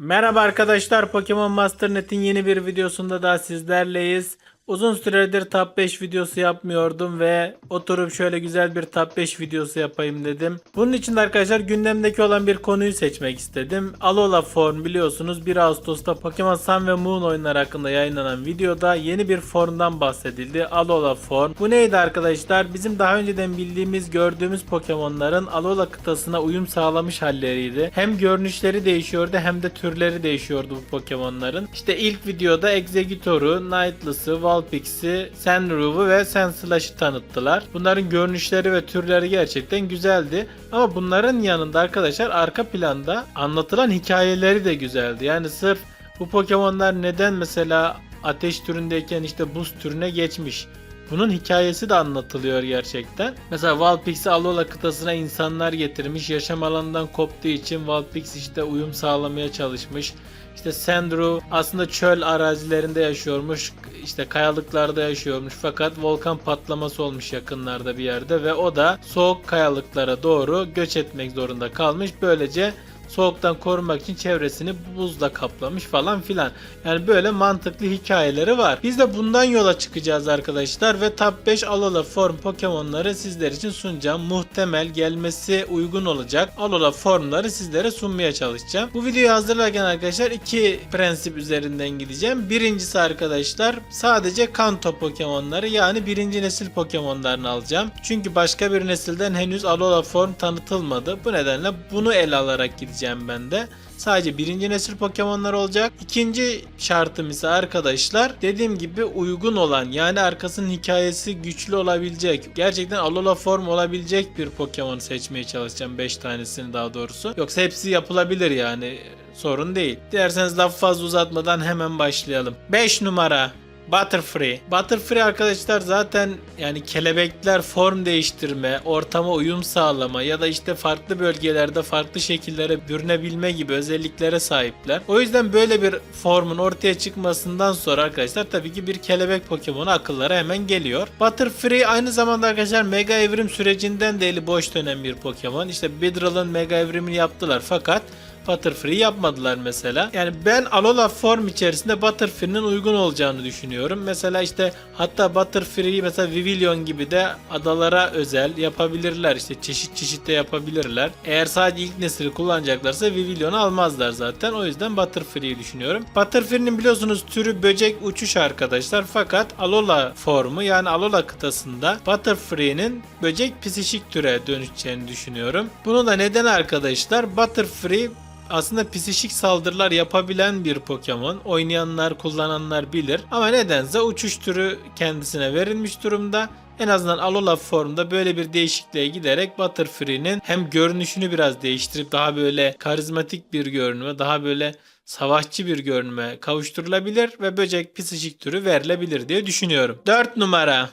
Merhaba arkadaşlar Pokemon Master Net'in yeni bir videosunda daha sizlerleyiz. Uzun süredir top 5 videosu yapmıyordum ve oturup şöyle güzel bir top 5 videosu yapayım dedim. Bunun için de arkadaşlar gündemdeki olan bir konuyu seçmek istedim. Alola Form biliyorsunuz 1 Ağustos'ta Pokemon Sun ve Moon oyunları hakkında yayınlanan videoda yeni bir formdan bahsedildi. Alola Form. Bu neydi arkadaşlar? Bizim daha önceden bildiğimiz gördüğümüz Pokemon'ların Alola kıtasına uyum sağlamış halleriydi. Hem görünüşleri değişiyordu hem de türleri değişiyordu bu Pokemon'ların. İşte ilk videoda Exeggutor'u, Nightless'ı, Vulpix'i, Sandrew'u ve Sandslash'ı tanıttılar. Bunların görünüşleri ve türleri gerçekten güzeldi. Ama bunların yanında arkadaşlar arka planda anlatılan hikayeleri de güzeldi. Yani sırf bu Pokemon'lar neden mesela ateş türündeyken işte buz türüne geçmiş. Bunun hikayesi de anlatılıyor gerçekten. Mesela Vulpix'i Alola kıtasına insanlar getirmiş. Yaşam alanından koptuğu için Vulpix işte uyum sağlamaya çalışmış. İşte Sandrew aslında çöl arazilerinde yaşıyormuş. işte kayalıklarda yaşıyormuş. Fakat volkan patlaması olmuş yakınlarda bir yerde ve o da soğuk kayalıklara doğru göç etmek zorunda kalmış. Böylece soğuktan korumak için çevresini buzla kaplamış falan filan. Yani böyle mantıklı hikayeleri var. Biz de bundan yola çıkacağız arkadaşlar ve top 5 Alola Form Pokemon'ları sizler için sunacağım. Muhtemel gelmesi uygun olacak Alola Form'ları sizlere sunmaya çalışacağım. Bu videoyu hazırlarken arkadaşlar iki prensip üzerinden gideceğim. Birincisi arkadaşlar sadece Kanto Pokemon'ları yani birinci nesil Pokemon'larını alacağım. Çünkü başka bir nesilden henüz Alola Form tanıtılmadı. Bu nedenle bunu ele alarak gideceğim ben de. Sadece birinci nesil Pokemon'lar olacak. İkinci şartım ise arkadaşlar dediğim gibi uygun olan yani arkasının hikayesi güçlü olabilecek. Gerçekten Alola form olabilecek bir Pokemon seçmeye çalışacağım. 5 tanesini daha doğrusu. Yoksa hepsi yapılabilir yani. Sorun değil. Dilerseniz laf fazla uzatmadan hemen başlayalım. 5 numara Butterfree. Butterfree arkadaşlar zaten yani kelebekler form değiştirme, ortama uyum sağlama ya da işte farklı bölgelerde farklı şekillere bürünebilme gibi özelliklere sahipler. O yüzden böyle bir formun ortaya çıkmasından sonra arkadaşlar tabii ki bir kelebek Pokemon'u akıllara hemen geliyor. Butterfree aynı zamanda arkadaşlar Mega Evrim sürecinden de eli boş dönen bir Pokemon. İşte Beedrill'ın Mega Evrimini yaptılar fakat Butterfree yapmadılar mesela. Yani ben Alola form içerisinde Butterfree'nin uygun olacağını düşünüyorum. Mesela işte hatta Butterfree'yi mesela Vivillon gibi de adalara özel yapabilirler. İşte çeşit çeşit de yapabilirler. Eğer sadece ilk nesili kullanacaklarsa Vivillon'u almazlar zaten. O yüzden Butterfree'yi düşünüyorum. Butterfree'nin biliyorsunuz türü böcek uçuş arkadaşlar. Fakat Alola formu yani Alola kıtasında Butterfree'nin böcek psişik türe dönüşeceğini düşünüyorum. Bunu da neden arkadaşlar? Butterfree aslında psişik saldırılar yapabilen bir Pokemon. Oynayanlar, kullananlar bilir. Ama nedense uçuş türü kendisine verilmiş durumda. En azından Alola formda böyle bir değişikliğe giderek Butterfree'nin hem görünüşünü biraz değiştirip daha böyle karizmatik bir görünüme, daha böyle savaşçı bir görünüme kavuşturulabilir ve böcek psişik türü verilebilir diye düşünüyorum. 4 numara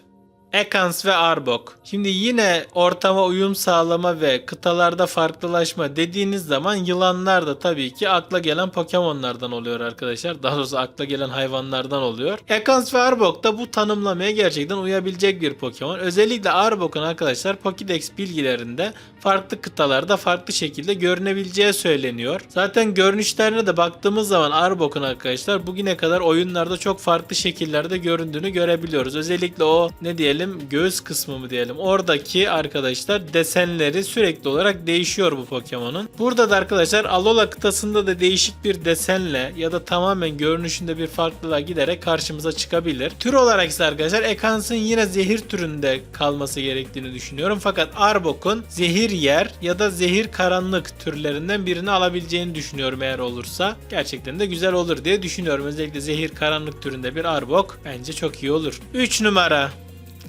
Ekans ve Arbok. Şimdi yine ortama uyum sağlama ve kıtalarda farklılaşma dediğiniz zaman yılanlar da tabii ki akla gelen Pokemon'lardan oluyor arkadaşlar. Daha doğrusu akla gelen hayvanlardan oluyor. Ekans ve Arbok da bu tanımlamaya gerçekten uyabilecek bir Pokemon. Özellikle Arbok'un arkadaşlar Pokédex bilgilerinde farklı kıtalarda farklı şekilde görünebileceği söyleniyor. Zaten görünüşlerine de baktığımız zaman Arbok'un arkadaşlar bugüne kadar oyunlarda çok farklı şekillerde göründüğünü görebiliyoruz. Özellikle o ne diyelim göğüs kısmı mı diyelim. Oradaki arkadaşlar desenleri sürekli olarak değişiyor bu Pokemon'un. Burada da arkadaşlar Alola kıtasında da değişik bir desenle ya da tamamen görünüşünde bir farklılığa giderek karşımıza çıkabilir. Tür olarak ise arkadaşlar Ekans'ın yine zehir türünde kalması gerektiğini düşünüyorum. Fakat Arbok'un zehir yer ya da zehir karanlık türlerinden birini alabileceğini düşünüyorum eğer olursa. Gerçekten de güzel olur diye düşünüyorum. Özellikle zehir karanlık türünde bir Arbok bence çok iyi olur. 3 numara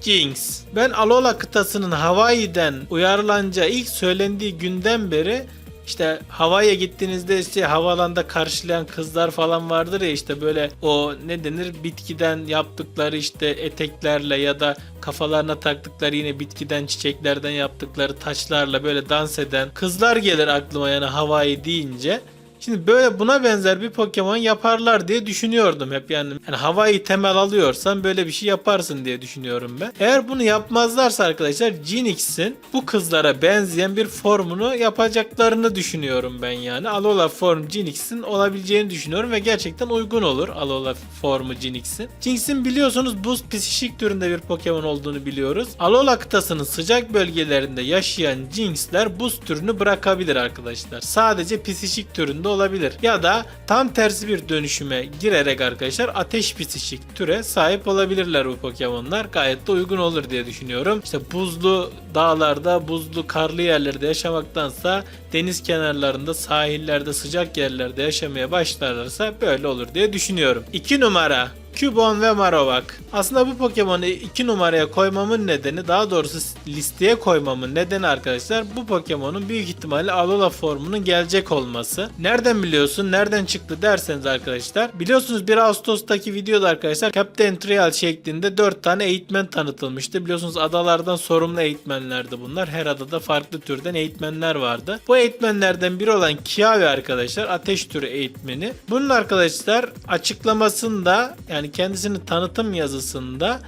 Jinx. Ben Alola kıtasının Hawaii'den uyarlanacağı ilk söylendiği günden beri işte Hawaii'ye gittiğinizde işte havalanda karşılayan kızlar falan vardır ya işte böyle o ne denir bitkiden yaptıkları işte eteklerle ya da kafalarına taktıkları yine bitkiden çiçeklerden yaptıkları taçlarla böyle dans eden kızlar gelir aklıma yani Hawaii deyince. Şimdi böyle buna benzer bir Pokemon yaparlar diye düşünüyordum hep yani. yani havayı temel alıyorsan böyle bir şey yaparsın diye düşünüyorum ben. Eğer bunu yapmazlarsa arkadaşlar Jinx'in bu kızlara benzeyen bir formunu yapacaklarını düşünüyorum ben yani. Alola form Jinx'in olabileceğini düşünüyorum ve gerçekten uygun olur Alola formu Jinx'in. Jinx'in biliyorsunuz buz psişik türünde bir Pokemon olduğunu biliyoruz. Alola kıtasının sıcak bölgelerinde yaşayan Jinx'ler buz türünü bırakabilir arkadaşlar. Sadece psişik türünde olabilir. Ya da tam tersi bir dönüşüme girerek arkadaşlar ateş psişik türe sahip olabilirler bu Pokemon'lar. Gayet de uygun olur diye düşünüyorum. İşte buzlu dağlarda, buzlu karlı yerlerde yaşamaktansa deniz kenarlarında, sahillerde, sıcak yerlerde yaşamaya başlarlarsa böyle olur diye düşünüyorum. 2 numara Cubone ve Marowak. Aslında bu Pokemon'u 2 numaraya koymamın nedeni daha doğrusu listeye koymamın nedeni arkadaşlar bu Pokemon'un büyük ihtimalle Alola formunun gelecek olması. Nereden biliyorsun? Nereden çıktı derseniz arkadaşlar. Biliyorsunuz 1 Ağustos'taki videoda arkadaşlar Captain Trial şeklinde 4 tane eğitmen tanıtılmıştı. Biliyorsunuz adalardan sorumlu eğitmenlerdi bunlar. Her adada farklı türden eğitmenler vardı. Bu eğitmenlerden biri olan Kiawe arkadaşlar ateş türü eğitmeni. Bunun arkadaşlar açıklamasında yani kendisinin tanıtım yazısında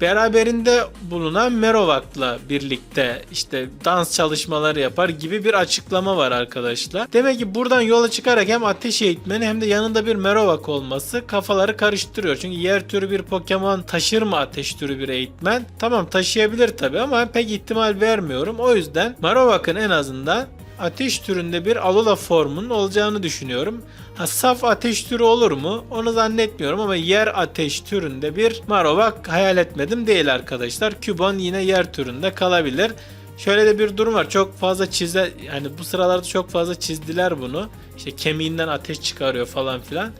beraberinde bulunan Merovak'la birlikte işte dans çalışmaları yapar gibi bir açıklama var arkadaşlar. Demek ki buradan yola çıkarak hem ateş eğitmeni hem de yanında bir Merovak olması kafaları karıştırıyor. Çünkü yer türü bir Pokemon taşır mı ateş türü bir eğitmen? Tamam taşıyabilir tabi ama pek ihtimal vermiyorum. O yüzden Merovak'ın en azından ateş türünde bir Alola formunun olacağını düşünüyorum. Ha, saf ateş türü olur mu? Onu zannetmiyorum ama yer ateş türünde bir Marowak hayal etmedim değil arkadaşlar. Cubone yine yer türünde kalabilir. Şöyle de bir durum var. Çok fazla çize yani bu sıralarda çok fazla çizdiler bunu. İşte kemiğinden ateş çıkarıyor falan filan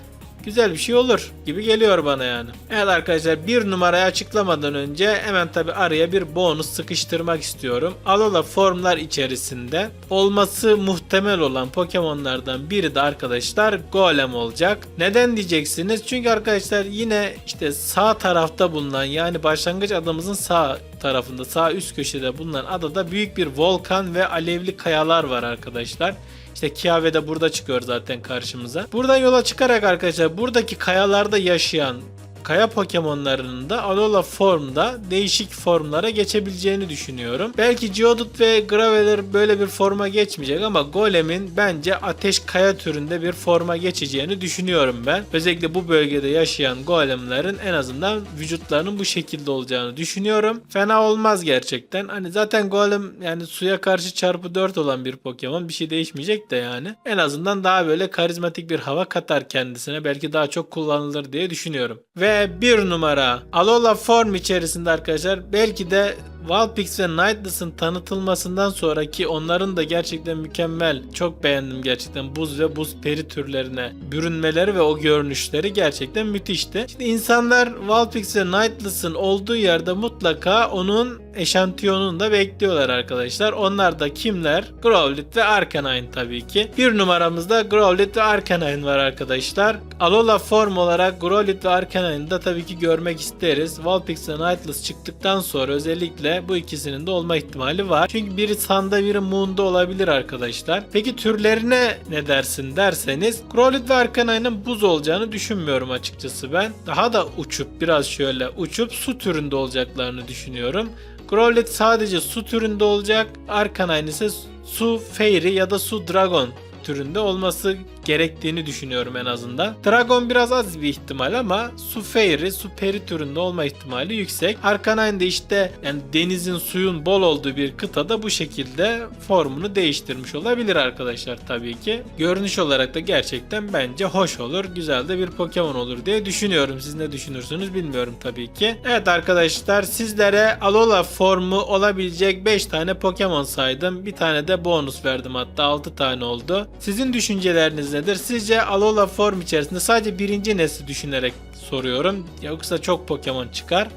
güzel bir şey olur gibi geliyor bana yani. Evet arkadaşlar bir numarayı açıklamadan önce hemen tabi araya bir bonus sıkıştırmak istiyorum. Alola formlar içerisinde olması muhtemel olan Pokemon'lardan biri de arkadaşlar Golem olacak. Neden diyeceksiniz? Çünkü arkadaşlar yine işte sağ tarafta bulunan yani başlangıç adamımızın sağ tarafında sağ üst köşede bulunan adada büyük bir volkan ve alevli kayalar var arkadaşlar. İşte Kiave de burada çıkıyor zaten karşımıza. Buradan yola çıkarak arkadaşlar buradaki kayalarda yaşayan kaya Pokemon'larının da Alola formda değişik formlara geçebileceğini düşünüyorum. Belki Geodude ve Graveler böyle bir forma geçmeyecek ama Golem'in bence ateş kaya türünde bir forma geçeceğini düşünüyorum ben. Özellikle bu bölgede yaşayan Golem'lerin en azından vücutlarının bu şekilde olacağını düşünüyorum. Fena olmaz gerçekten. Hani zaten Golem yani suya karşı çarpı 4 olan bir Pokemon bir şey değişmeyecek de yani. En azından daha böyle karizmatik bir hava katar kendisine. Belki daha çok kullanılır diye düşünüyorum. Ve bir numara Alola form içerisinde arkadaşlar belki de Vulpix ve Nightless'ın tanıtılmasından sonraki onların da gerçekten mükemmel. Çok beğendim gerçekten. Buz ve buz peri türlerine bürünmeleri ve o görünüşleri gerçekten müthişti. Şimdi insanlar Vulpix ve Nightless'ın olduğu yerde mutlaka onun eşantiyonunu da bekliyorlar arkadaşlar. Onlar da kimler? Growlithe ve Arcanine tabii ki. Bir numaramızda Growlithe ve Arcanine var arkadaşlar. Alola form olarak Growlithe ve Arcanine'ı da tabii ki görmek isteriz. Vulpix ve Nightless çıktıktan sonra özellikle bu ikisinin de olma ihtimali var. Çünkü biri Sun'da biri Moon'da olabilir arkadaşlar. Peki türlerine ne dersin derseniz Growlithe ve Arcanine'ın buz olacağını düşünmüyorum açıkçası ben. Daha da uçup biraz şöyle uçup su türünde olacaklarını düşünüyorum. Growlithe sadece su türünde olacak. Arcanine ise su fairy ya da su dragon türünde olması gerektiğini düşünüyorum en azından. Dragon biraz az bir ihtimal ama su fairy, su peri türünde olma ihtimali yüksek. Arcanine de işte yani denizin suyun bol olduğu bir kıtada bu şekilde formunu değiştirmiş olabilir arkadaşlar tabii ki. Görünüş olarak da gerçekten bence hoş olur. Güzel de bir Pokemon olur diye düşünüyorum. Siz ne düşünürsünüz bilmiyorum tabii ki. Evet arkadaşlar sizlere Alola formu olabilecek 5 tane Pokemon saydım. Bir tane de bonus verdim hatta 6 tane oldu. Sizin düşünceleriniz nedir? Sizce Alola form içerisinde sadece birinci nesli düşünerek soruyorum. Yoksa çok Pokemon çıkar.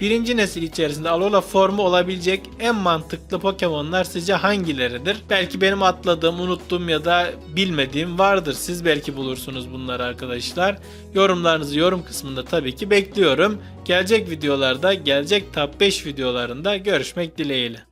Birinci nesil içerisinde Alola formu olabilecek en mantıklı Pokemon'lar sizce hangileridir? Belki benim atladığım, unuttuğum ya da bilmediğim vardır. Siz belki bulursunuz bunları arkadaşlar. Yorumlarınızı yorum kısmında tabii ki bekliyorum. Gelecek videolarda, gelecek Top 5 videolarında görüşmek dileğiyle.